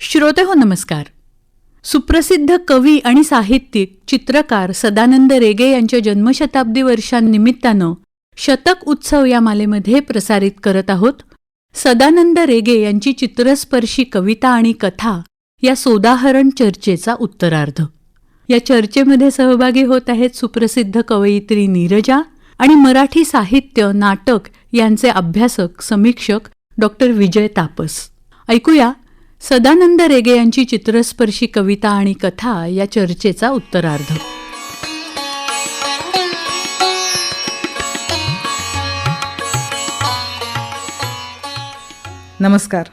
श्रोते हो नमस्कार. सुप्रसिद्ध कवी आणि साहित्यिक चित्रकार सदानंद रेगे यांच्या जन्मशताब्दी वर्षांनिमित्तानं शतक उत्सव या मालेमध्ये प्रसारित करत आहोत. सदानंद रेगे यांची चित्रस्पर्शी कविता आणि कथा या सोदाहरण चर्चेचा उत्तरार्ध. या चर्चेमध्ये सहभागी होत आहेत सुप्रसिद्ध कवयित्री नीरजा आणि मराठी साहित्य नाटक यांचे अभ्यासक समीक्षक डॉक्टर विजय तापस. ऐकूया सदानंद रेगे यांची चित्रस्पर्शी कविता आणि कथा या चर्चेचा उत्तरार्ध. नमस्कार.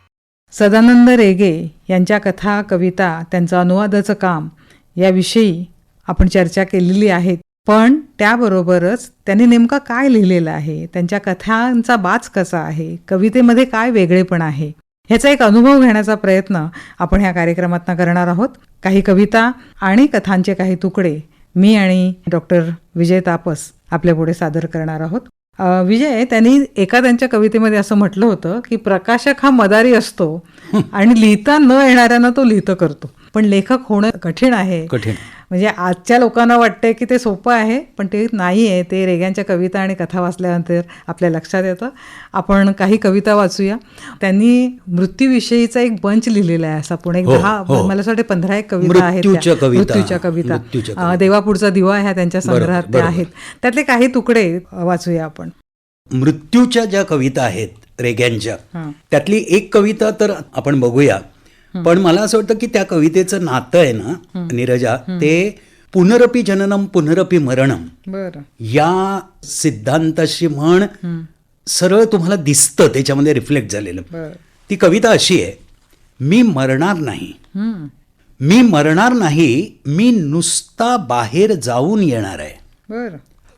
सदानंद रेगे यांच्या कथा कविता त्यांचं अनुवादाचं काम याविषयी आपण चर्चा केलेली आहे. पण त्याबरोबरच त्यांनी नेमकं काय लिहिलेलं आहे? त्यांच्या कथांचा बाच कसा आहे? कवितेमध्ये काय वेगळेपण आहे? ह्याचा एक अनुभव घेण्याचा प्रयत्न आपण ह्या कार्यक्रमातनं करणार आहोत. काही कविता आणि कथांचे काही तुकडे मी आणि डॉक्टर विजय तापस आपल्यापुढे सादर करणार आहोत. विजय त्यांनी एका त्यांच्या कवितेमध्ये असं म्हटलं होतं की प्रकाशक हा मदारी असतो आणि लिहिता न येणाऱ्यांना तो लिहितं करतो. पण लेखक होणं कठीण आहे कठीण म्हणजे आजच्या लोकांना वाटतंय की ते सोपं आहे पण ते नाही आहे ते रेग्यांच्या कविता आणि कथा वाचल्यानंतर आपल्या लक्षात येतं आपण काही कविता वाचूया त्यांनी मृत्यूविषयीचा एक बंच लिहिलेला आहे असा पुणे एक हो, दहा हो. मला असं वाटतं पंधरा एक कविता आहेत त्या. मृत्यूच्या कविता. देवापुढचा दिवा ह्या त्यांच्या संग्रहात त्या. आहेत त्यातले काही तुकडे वाचूया आपण मृत्यूच्या ज्या कविता आहेत रेग्यांच्या. त्यातली एक कविता तर आपण बघूया पण मला असं वाटतं की त्या कवितेचं नातं आहे ना नीरजा ते पुनरपी जननम पुनरपी मरणम. या सिद्धांताशी म्हण सरळ तुम्हाला दिसतं त्याच्यामध्ये रिफ्लेक्ट झालेलं. ती कविता अशी आहे मी मरणार नाही. मी मरणार नाही मी नुसता बाहेर जाऊन येणार आहे.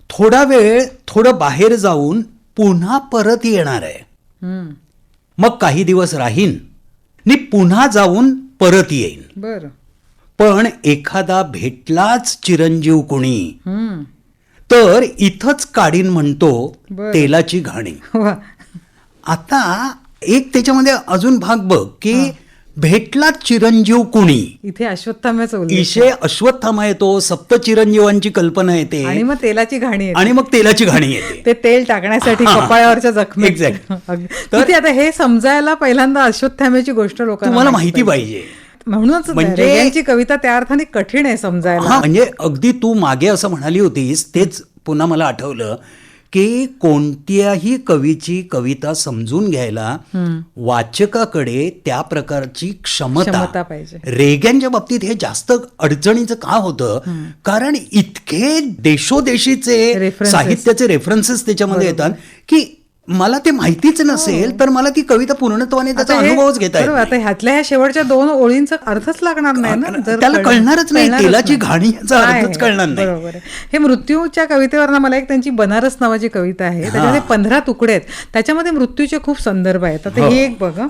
थोडा वेळ थोडं बाहेर जाऊन पुन्हा परत येणार आहे. मग काही दिवस राहीन नि पुन्हा जाऊन परत येईन. बरं. पण एखादा भेटलाच चिरंजीव कुणी. तर इथंच काढीन म्हणतो. तेलाची घाणी. आता एक त्याच्यामध्ये अजून भाग बघ की भेटलाच चिरंजीव कुणी? इथे अश्वत्थाम्याचं इशे अश्वत्थामा येतो सप्त चिरंजीवांची कल्पना येते. आणि मग तेलाची घाणी येते. आणि मग तेलाची घाणी येते. ते तेल टाकण्यासाठी. कपाळावरच्या जखमी. तर- किती आता हे समजायला पहिल्यांदा अश्वत्थाम्याची गोष्ट लोकांना तुम्हाला माहिती पाहिजे. म्हणूनच म्हणजे- रेग्यांची कविता त्या अर्थाने कठीण आहे समजायला. म्हणजे अगदी तू मागे असं म्हणाली होतीस तेच पुन्हा मला आठवलं. की कोणत्याही कवीची कविता समजून घ्यायला वाचकाकडे त्या प्रकारची क्षमता क्षमता पाहिजे. रेग्यांच्या बाबतीत हे जास्त अडचणीचं का होतं कारण इतके देशोदेशीचे. साहित्याचे रेफरन्सेस त्याच्यामध्ये येतात की मला ते माहितीच नसेल तर मला ती कविता पूर्णत्वाने त्याचा हे- अनुभवच घेता येत आता ह्यातल्या ह्या शेवटच्या दोन ओळींचा अर्थच लागणार नाही ना त्याला कळ- कळणारच नाही, तेलाची. घाणी याचा अर्थच? कळणार नाही. बरोबर. हे मृत्यूच्या कवितेवरनं मला एक त्यांची बनारस नावाची कविता आहे त्याच्यामध्ये पंधरा तुकडे आहेत त्याच्यामध्ये मृत्यूचे खूप संदर्भ आहेत आता हो. हे एक बघ हं.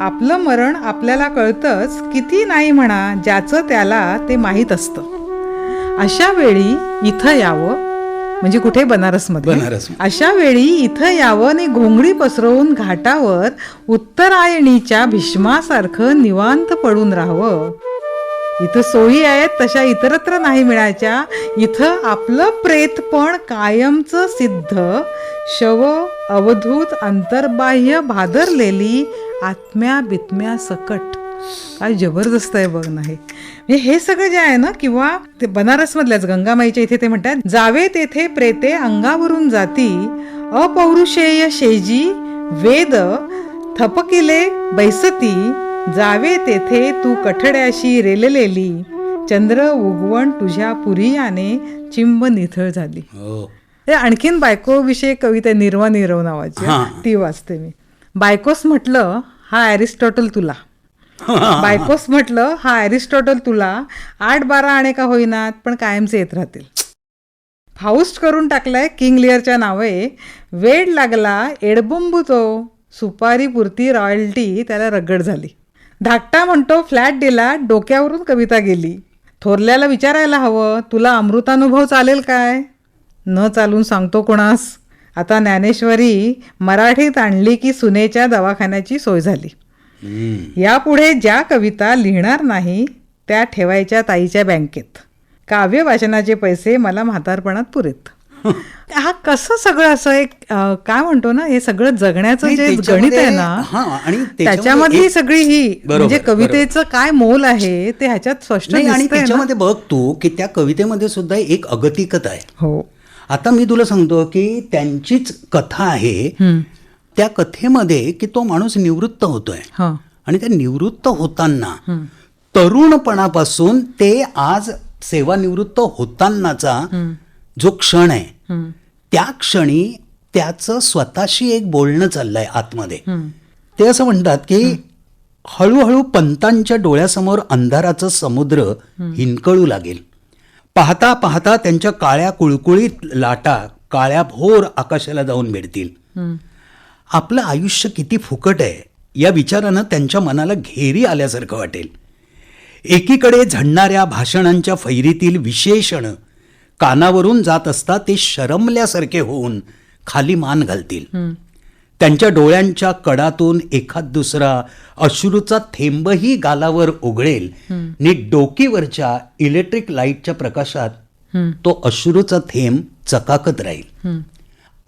आपलं मरण आपल्याला कळतंच किती नाही म्हणा ज्याचं त्याला ते माहीत असतं अशा वेळी इथं यावं म्हणजे कुठे? बनारसमध्ये? बनारस. अशा वेळी इथं यावं आणि घोंगडी पसरवून घाटावर उत्तरायणीच्या भीष्मासारखं निवांत पडून राहावं. इथं सोयी आहेत तशा इतरत्र नाही मिळायच्या. इथं आपलं प्रेतपण कायमचं सिद्ध. शव अवधूत अंतर्बाह्य भादरलेली आत्म्या बित्म्या सकट काय जबरदस्त आहे बघ नाही हे हे सगळं जे आहे ना किंवा ते बनारसमधल्याच गंगामाईच्या इथे ते म्हणतात जावे तेथे प्रेते अंगावरून जाती अपौरुषेय शेजी वेद थपकिले बैसती जावे तेथे तू कठड्याशी रेललेली चंद्र उगवण तुझ्या पुरियाने चिंब निथळ झाली. हो. आणखीन बायको विषयी कविता निर्वा निरव नावाची. ती वाचते मी. बायकोस म्हटलं हा ॲरिस्टॉटल तुला. बायकोस म्हटलं हा अरिस्टॉटल तुला. आठ बारा आणे का होईनात पण कायमचे येत राहतील. फाऊस्ट करून टाकलाय किंग लिअरच्या नावे. वेड लागला एडबुंबू तो. सुपारी पुरती रॉयल्टी त्याला रगड झाली. धाकटा म्हणतो फ्लॅट दिला डोक्यावरून कविता गेली. थोरल्याला विचारायला हवं तुला अमृतानुभव चालेल काय? न चालून सांगतो कोणास. आता ज्ञानेश्वरी मराठीत आणली की सुनेच्या दवाखान्याची सोय झाली. यापुढे ज्या कविता लिहिणार नाही त्या ठेवायच्या ताईच्या बँकेत. काव्य वाचनाचे पैसे मला म्हातारपणात पुरेत. हा कसं सगळं असं एक काय म्हणतो ना हे सगळं जगण्याचं जे गणित आहे ना आणि त्याच्यामध्ये त्याच्यामधली सगळी ही म्हणजे कवितेचं काय मोल आहे ते ह्याच्यात स्पष्ट आणि. त्याच्यामध्ये बघ तू की त्या कवितेमध्ये सुद्धा एक अगतिकता आहे. हो. आता मी तुला सांगतो की त्यांचीच कथा आहे त्या कथेमध्ये की तो माणूस निवृत्त होतोय. हा. आणि त्या निवृत्त होताना तरुणपणापासून ते आज सेवानिवृत्त होतानाचा जो क्षण आहे त्या क्षणी त्याचं स्वतःशी एक बोलणं चाललंय आतमध्ये. ते असं म्हणतात की हळूहळू पंतांच्या डोळ्यासमोर अंधाराचं समुद्र हिनकळू लागेल. पाहता पाहता त्यांच्या काळ्या कुळकुळीत लाटा काळ्या भोर आकाशाला जाऊन भेटतील. आपलं आयुष्य किती फुकट आहे या विचारानं त्यांच्या मनाला घेरी आल्यासारखं वाटेल. एकीकडे झडणाऱ्या भाषणांच्या फैरीतील विशेषण कानावरून जात असता ते शरमल्यासारखे होऊन खाली मान घालतील. त्यांच्या डोळ्यांच्या कडातून एखाद दुसरा अश्रूचा थेंबही गालावर उघळेल नि डोकीवरच्या इलेक्ट्रिक लाईटच्या प्रकाशात तो अश्रूचा थेंब चकाकत राहील.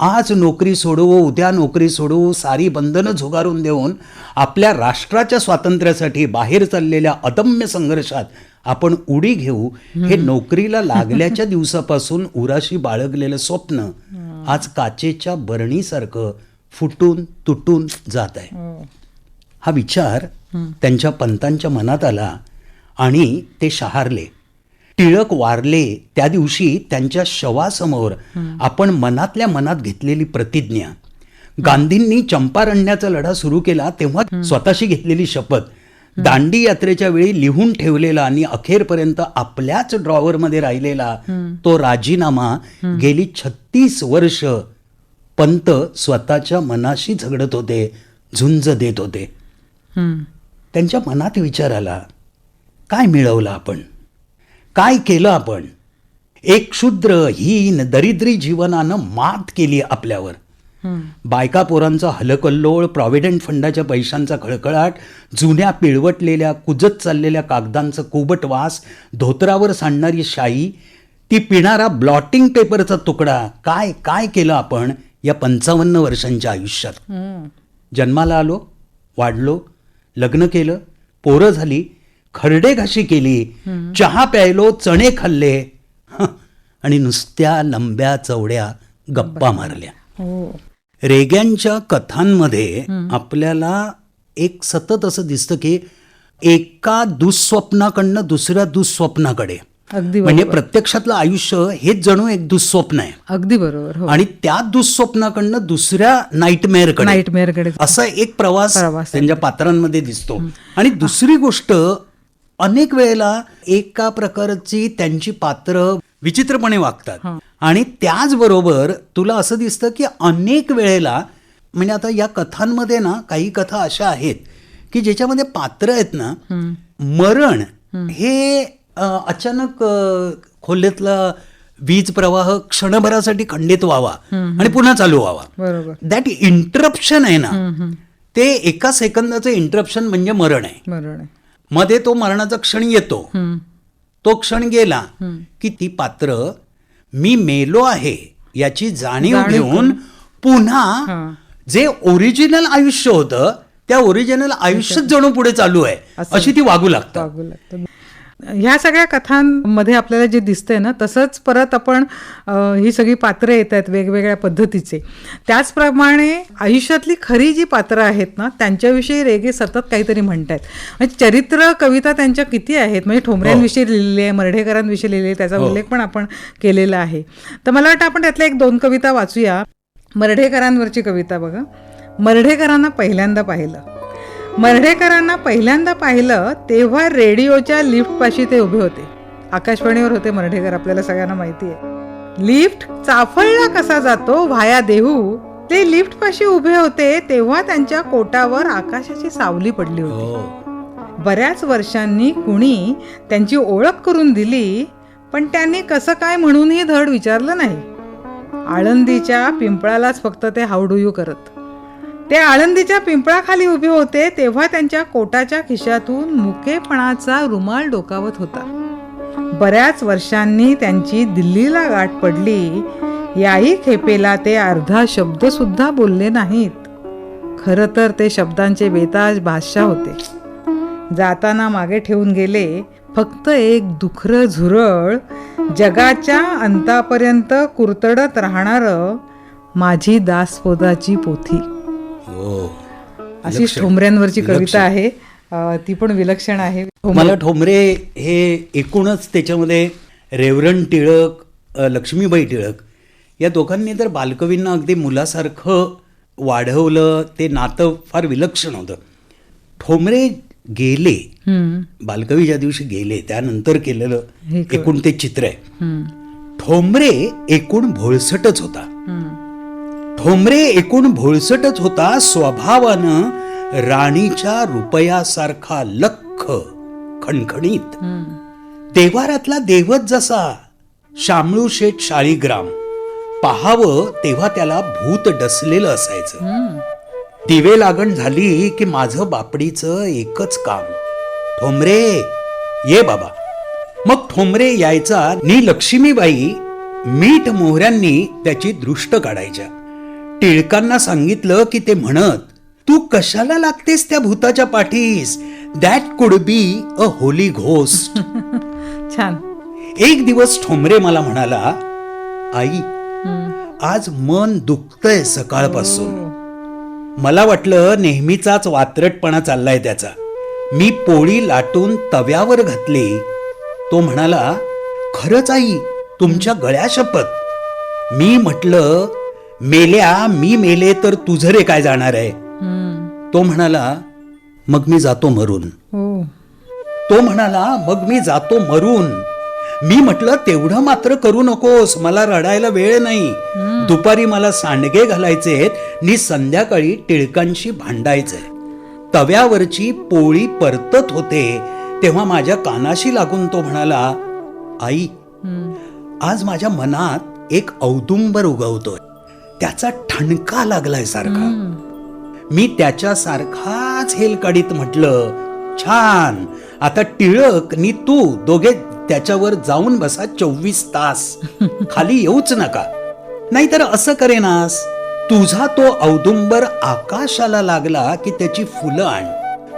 आज नोकरी सोडवू उद्या नोकरी सोडवू सारी बंधनं झुगारून देऊन आपल्या राष्ट्राच्या स्वातंत्र्यासाठी बाहेर चाललेल्या अदम्य संघर्षात आपण उडी घेऊ हे नोकरीला लागल्याच्या दिवसापासून उराशी बाळगलेलं स्वप्न आज काचेच्या बरणीसारखं फुटून तुटून जात आहे. हा. विचार त्यांच्या पंतांच्या मनात आला आणि ते शहारले. टिळक वारले त्या दिवशी त्यांच्या शवासमोर आपण मनातल्या मनात घेतलेली प्रतिज्ञा. गांधींनी चंपारण्याचा लढा सुरू केला तेव्हा स्वतःशी घेतलेली शपथ. दांडी यात्रेच्या वेळी लिहून ठेवलेला आणि अखेरपर्यंत आपल्याच ड्रॉवरमध्ये राहिलेला तो राजीनामा गेली छत्तीस वर्ष पंत स्वतःच्या मनाशी झगडत होते झुंज देत होते. त्यांच्या मनात विचार आला काय मिळवलं आपण? काय केलं आपण? एक क्षुद्र हीन दरिद्री जीवनानं मात केली आपल्यावर. बायका पोरांचा हलकल्लोळ प्रॉव्हिडंट फंडाच्या पैशांचा खळखळाट जुन्या पिळवटलेल्या कुजत चाललेल्या कागदांचं कुबट वास धोत्रावर सांडणारी शाई ती पिणारा ब्लॉटिंग पेपरचा तुकडा काय काय केलं आपण या पंचावन्न वर्षांच्या आयुष्यात? जन्माला आलो वाढलो लग्न केलं पोरं झाली खरडे घाशी केली चहा प्यायलो चणे खाल्ले आणि नुसत्या लंब्या चवड्या गप्पा मारल्या. हो. रेग्यांच्या कथांमध्ये आपल्याला एक सतत असं दिसतं की एका दुःस्वप्नाकडनं दुसऱ्या दुःस्वप्नाकडे. अगदी म्हणजे प्रत्यक्षातलं आयुष्य हेच जणू एक दुःस्वप्न आहे. अगदी बरोबर हो. आणि त्या दुःस्वप्नाकडनं दुसऱ्या नाईटमेअरकडे नाईटमेअरकडे असा एक प्रवास त्यांच्या पात्रांमध्ये दिसतो. आणि दुसरी गोष्ट अनेक वेळेला एका प्रकारची त्यांची पात्र विचित्रपणे वागतात. आणि त्याचबरोबर तुला असं दिसतं की अनेक वेळेला म्हणजे आता या कथांमध्ये ना काही कथा अशा आहेत की ज्याच्यामध्ये पात्र आहेत ना मरण हे अचानक अ, खोलीतला वीज प्रवाह क्षणभरासाठी खंडित व्हावा आणि पुन्हा चालू व्हावा. दॅट इंटरप्शन आहे ना ते एका सेकंदाचं इंटरप्शन म्हणजे मरण आहे. मध्ये तो मरणाचा क्षण येतो. तो क्षण गेला की ती पात्र मी मेलो आहे. याची जाणीव घेऊन पुन्हा जे ओरिजिनल आयुष्य होतं त्या ओरिजिनल आयुष्यच जणू पुढे चालू आहे. अशी ती वागू लागतात. वागू लागतं. ह्या सगळ्या कथांमध्ये आपल्याला जे दिसतंय ना तसंच परत आपण ही सगळी पात्र येत आहेत वेगवेगळ्या पद्धतीचे. त्याचप्रमाणे आयुष्यातली खरी जी पात्रं आहेत ना त्यांच्याविषयी रेगे सतत काहीतरी म्हणतायत. म्हणजे चरित्र कविता त्यांच्या किती आहेत? म्हणजे ठोंबऱ्यांविषयी लिहिलेली आहे मर्ढेकरांविषयी लिहिलेली आहे त्याचा उल्लेख पण आपण केलेला आहे. तर मला वाटतं आपण त्यातल्या एक दोन कविता वाचूया. मर्ढेकरांवरची कविता बघा. मर्ढेकरांना पहिल्यांदा पाहिलं. मर्ढेकरांना पहिल्यांदा पाहिलं तेव्हा रेडिओच्या लिफ्टपाशी ते उभे होते. आकाशवाणीवर होते मर्ढेकर आपल्याला सगळ्यांना माहिती आहे लिफ्ट चाफळला कसा जातो व्हाया देहू ते लिफ्ट पाशी उभे होते तेव्हा त्यांच्या कोटावर आकाशाची सावली पडली होती. हो. बऱ्याच वर्षांनी कुणी त्यांची ओळख करून दिली पण त्यांनी कसं काय म्हणूनही धड विचारलं नाही. आळंदीच्या पिंपळालाच फक्त ते हाऊ डू यू करत. ते आळंदीच्या पिंपळाखाली उभे होते तेव्हा त्यांच्या कोटाच्या खिशातून मुकेपणाचा रुमाल डोकावत होता. बऱ्याच वर्षांनी त्यांची दिल्लीला गाठ पडली. याही खेपेला ते अर्धा शब्द सुद्धा बोलले नाहीत. खरं तर ते शब्दांचे बेताज बादशाह होते. जाताना मागे ठेवून गेले फक्त एक दुखरं झुरळ जगाच्या अंतापर्यंत कुरतडत राहणारं माझी दासपोदाची पोथी. अशी ठोंबऱ्यांवरची कविता आहे. ती पण विलक्षण आहे. मला ठोंबरे हे एकूणच त्याच्यामध्ये रेवरण टिळक लक्ष्मीबाई टिळक या दोघांनी तर बालकवींना अगदी मुलासारखं वाढवलं. ते नातं फार विलक्षण होतं. ठोंबरे गेले. बालकवी ज्या दिवशी गेले त्यानंतर केलेलं एकूण ते चित्र आहे. ठोंबरे एकूण भोळसटच होता. ठोंबरे एकूण भोळसटच होता स्वभावानं. राणीच्या रुपयासारखा लख खणखणीत. देवारातला देवच जसा शामळू शेठ शाळीग्राम. पाहावं तेव्हा त्याला भूत डसलेलं असायचं. दिवे लागण झाली की माझं बापडीचं एकच काम. ठोंबरे ये बाबा. मग ठोंबरे यायचा नि लक्ष्मीबाई मीठ मोहऱ्यांनी त्याची दृष्ट काढायच्या. टिळकांना सांगितलं की ते म्हणत तू कशाला लागतेस त्या भूताच्या पाठीस? That could be a Holy ghost छान. एक दिवस ठोंबरे मला म्हणाला आई आज मन दुखतंय सकाळपासून. मला वाटलं नेहमीचाच वात्रटपणा चाललाय त्याचा. मी पोळी लाटून तव्यावर घातली. तो म्हणाला खरंच आई तुमच्या गळ्या शपथ. मी म्हटलं मेल्या मी मेले तर तुझं रे काय जाणार आहे? तो म्हणाला मग मी जातो मरून. हो. तो म्हणाला मग मी जातो मरून. मी म्हटलं तेवढं मात्र करू नकोस मला रडायला वेळ नाही. दुपारी मला सांडगे घालायचे नि संध्याकाळी टिळकांशी भांडायचंय. तव्यावरची पोळी परतत होते तेव्हा माझ्या कानाशी लागून तो म्हणाला आई आज माझ्या मनात एक औदुंबर उगवतोय. त्याचा ठणका लागलाय सारखा. मी त्याच्यासारखाच हेलकाडीत म्हटलं छान आता टिळक नि तू दोघे त्याच्यावर जाऊन बसा चोवीस तास. खाली येऊच नका. नाहीतर असं करेनास. तुझा तो औदुंबर आकाशाला लागला की त्याची फुलं आण.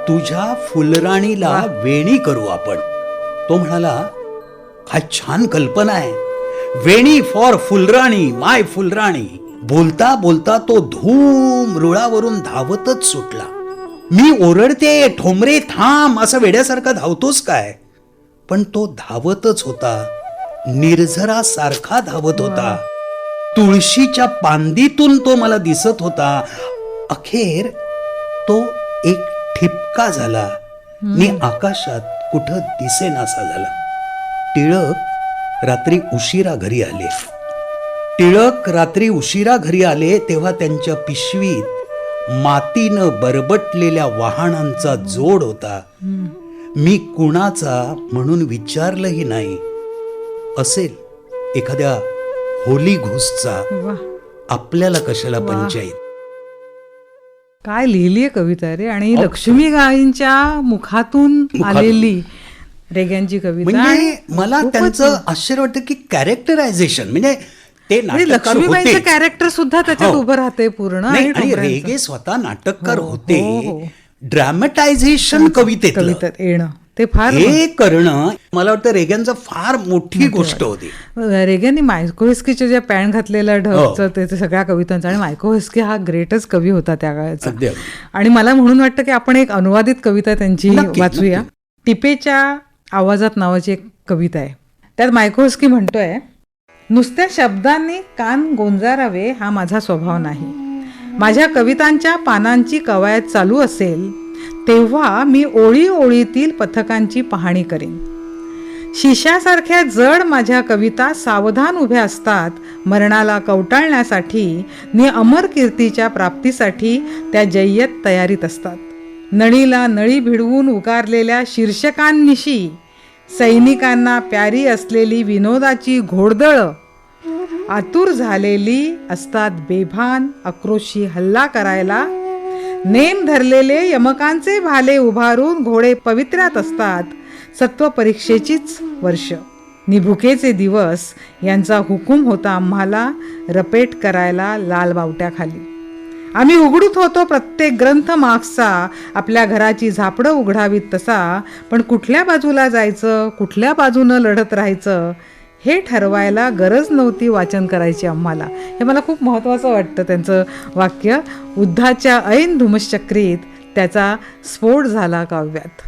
तुझ्या फुलराणीला वेणी करू आपण. तो म्हणाला काय छान कल्पना आहे. वेणी फॉर फुलराणी माय फुलराणी. बोलता बोलता तो धूम रुळावरून धावतच सुटला. मी ओरडते ठोंबरे थांब असं वेड्यासारखा धावतोस काय? पण तो धावतच होता. निर्झरा सारखा धावत होता. तुळशीच्या पांदीतून तो मला दिसत होता. अखेर तो एक ठिपका झाला. नि आकाशात कुठं दिसेनासा झाला. टिळक रात्री उशिरा घरी आले. टिळक रात्री उशिरा घरी आले तेव्हा त्यांच्या पिशवीत मातीनं बरबटलेल्या वाहनांचा जोड होता. मी कुणाचा म्हणून विचारलंही नाही. असेल एखाद्या होली घुसचा आपल्याला कशाला पंचायत? काय लिहिलीये कविता रे? आणि लक्ष्मी गाईंच्या मुखातून आलेली रेग्यांची कविता म्हणजे मला त्यांचं आश्चर्य वाटतं की कॅरेक्टरायझेशन म्हणजे ते लक्ष्मीबाईंचं कॅरेक्टर सुद्धा त्याच्यात हो. उभं राहते पूर्ण आणि. रेगे स्वतः नाटककार हो, हो, होते. ड्रॅमटायझेशन कवितेत कवितेत येणं. ते फार हे करणं मला वाटतं रेग्यांचं फार मोठी गोष्ट होती. रेग्यांनी मायकोहिस्कीच्या ज्या पॅन्ट घातलेल्या. ढगचं ते सगळ्या कवितांचं. आणि मायकोहिस्की हा ग्रेटच कवी होता त्या काळाचा. आणि मला म्हणून वाटतं की आपण एक अनुवादित कविता त्यांची वाचूया. टिपेच्या आवाजात नावाची एक कविता आहे. त्यात मायकोस्की म्हणतोय नुसत्या शब्दांनी कान गोंजारावे हा माझा स्वभाव नाही. माझ्या कवितांच्या पानांची कवायत चालू असेल तेव्हा मी ओळी ओळीतील पथकांची पाहणी करेन. शिशासारख्या जड माझ्या कविता सावधान उभ्या असतात मरणाला कवटाळण्यासाठी नि अमर कीर्तीच्या प्राप्तीसाठी त्या जय्यत तयारीत असतात. नळीला नळी भिडवून उकारलेल्या शीर्षकांनिशी सैनिकांना प्यारी असलेली विनोदाची घोडदळं. आतुर झालेली असतात बेभान आक्रोशी हल्ला करायला. नेम धरलेले यमकांचे भाले उभारून घोडे पवित्र्यात असतात. सत्व परीक्षेचीच वर्ष. निभुकेचे दिवस यांचा हुकूम होता आम्हाला रपेट करायला लाल बावट्याखाली आम्ही उघडूत होतो प्रत्येक ग्रंथ मागचा. आपल्या घराची झापडं उघडावीत तसा. पण कुठल्या बाजूला जायचं? कुठल्या बाजूनं लढत राहायचं? हे ठरवायला गरज नव्हती वाचन करायची आम्हाला. हे मला खूप महत्त्वाचं वाटतं त्यांचं वाक्य. उद्धाच्या ऐन धुमश्चक्रीत त्याचा स्फोट झाला काव्यात.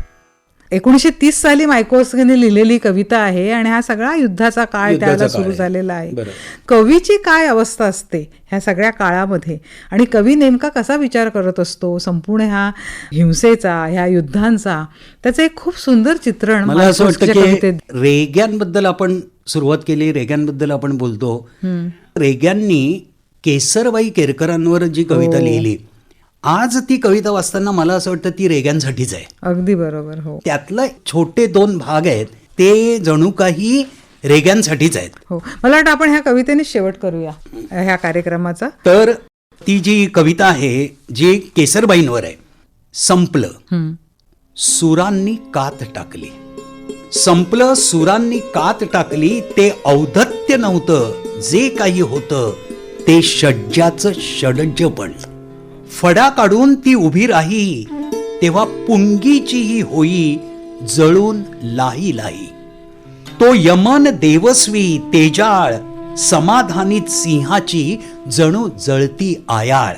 एकोणीसशे तीस साली मायकोस्कीने लिहिलेली कविता आहे आणि हा सगळा युद्धाचा काळ त्याला सुरू. झालेला आहे. कवीची काय अवस्था असते ह्या सगळ्या काळामध्ये आणि कवी नेमका कसा विचार करत असतो संपूर्ण ह्या हिंसेचा ह्या युद्धांचा त्याचं एक खूप सुंदर चित्रण मला असं वाटतं रेग्यांबद्दल आपण सुरुवात केली रेग्यांबद्दल आपण बोलतो रेग्यांनी केसरबाई केरकरांवर जी कविता हो. लिहिली आज ती कविता वाचताना मला असं वाटतं ती रेग्यांसाठीच आहे. अगदी बरोबर हो. त्यातलं छोटे दोन भाग आहेत ते जणू काही रेग्यांसाठीच आहेत. हो. मला वाटतं आपण ह्या कवितेने शेवट करूया ह्या कार्यक्रमाचा. तर ती जी कविता आहे जी केसरबाईंवर आहे संपलं. सुरांनी कात टाकली. संपलं सुरांनी कात टाकली ते औदत्य नव्हतं जे काही होतं ते षड्जाचं षडजपण फडा काढून ती उभी राही तेव्हा पुंगीचीही होई जळून लाही लाही तो यमन देवस्वी तेजाळ समाधानीत सिंहाची जणू जळती आयाळ.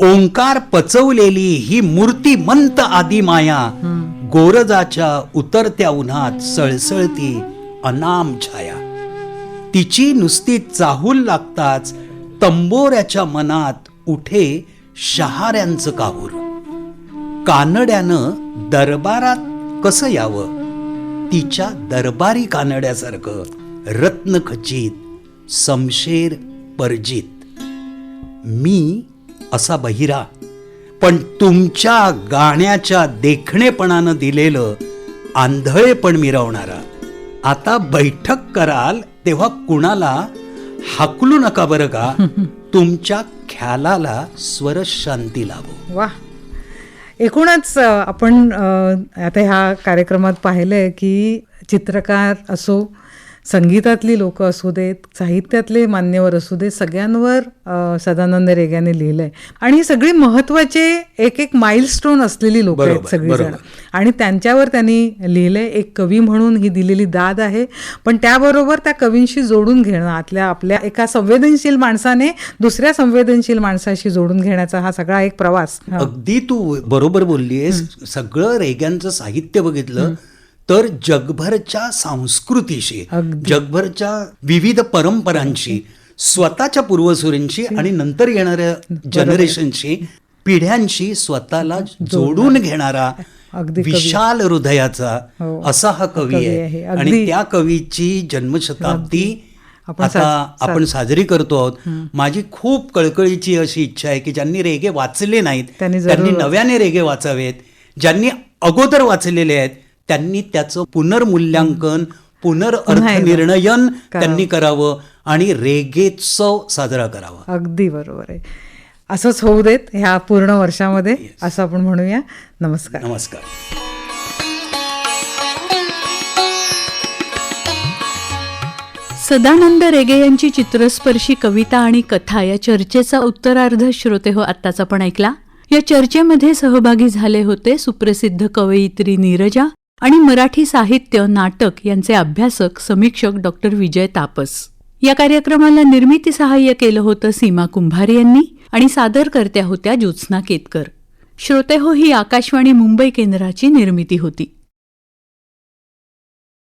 ओंकार पचवलेली ही मूर्तिमंत आदिमाया गोरजाच्या उतरत्या उन्हात सळसळती अनाम छाया. तिची नुसती चाहूल लागताच तंबोऱ्याच्या मनात उठे शहाऱ्यांचं काहूर. कानड्यानं दरबारात कसं यावं? तिच्या दरबारी कानड्यासारखं रत्नखचित समशेर परजित. मी असा बहिरा पण तुमच्या गाण्याच्या देखणेपणानं दिलेलं आंधळेपण मिरवणारा. आता बैठक कराल तेव्हा कुणाला हाकलू नका बरं का? तुमच्या ख्यालाला स्वर शांती लाभो. वा एकूणच आपण आता ह्या कार्यक्रमात पाहिलंय की चित्रकार असो संगीतातली लोक असू देत साहित्यातले मान्यवर असू देत सगळ्यांवर सदानंद रेग्याने लिहिलंय. आणि ही सगळी महत्त्वाचे एक एक माइलस्टोन असलेली लोक आहेत बरोबर, सगळी जण बरोबर. आणि त्यांच्यावर त्यांनी लिहिलंय एक कवी म्हणून ही दिलेली दाद आहे. पण त्याबरोबर त्या कवींशी जोडून घेणं आतल्या आपल्या एका संवेदनशील माणसाने दुसऱ्या संवेदनशील माणसाशी जोडून घेण्याचा हा सगळा एक प्रवास. अगदी तू बरोबर बोललीस सगळं रेग्यांचं साहित्य बघितलं. तर जगभरच्या संस्कृतीशी. जगभरच्या विविध परंपरांशी स्वतःच्या पूर्वसुरींशी आणि नंतर येणाऱ्या जनरेशनशी पिढ्यांशी स्वतःला जोडून घेणारा. विशाल हृदयाचा हो. असा हा कवी आहे. आणि त्या कवीची जन्मशताब्दी आता आपण साजरी करतो आहोत माझी खूप कळकळीची अशी इच्छा आहे की ज्यांनी रेगे वाचले नाहीत त्यांनी नव्याने रेगे वाचावेत ज्यांनी अगोदर वाचलेले आहेत त्यांनी त्याचं पुनर्मूल्यांकन पुनर्अर्थ एकदा. निर्णयन करावं. त्यांनी करावं आणि रेगेत्सव साजरा करावा. अगदी बरोबर आहे. असंच होऊ देत ह्या पूर्ण वर्षामध्ये असं आपण म्हणूया. नमस्कार. नमस्कार. सदानंद रेगे यांची चित्रस्पर्शी कविता आणि कथा या चर्चेचा उत्तरार्ध श्रोते हो आत्ताच आपण ऐकला. या चर्चेमध्ये सहभागी झाले होते सुप्रसिद्ध कवयित्री नीरजा आणि मराठी साहित्य नाटक यांचे अभ्यासक समीक्षक डॉक्टर विजय तापस. या कार्यक्रमाला निर्मिती सहाय्य केलं होतं सीमा कुंभार यांनी आणि सादरकर्त्या होत्या ज्योत्स्ना केतकर. श्रोते हो ही आकाशवाणी मुंबई केंद्राची निर्मिती होती.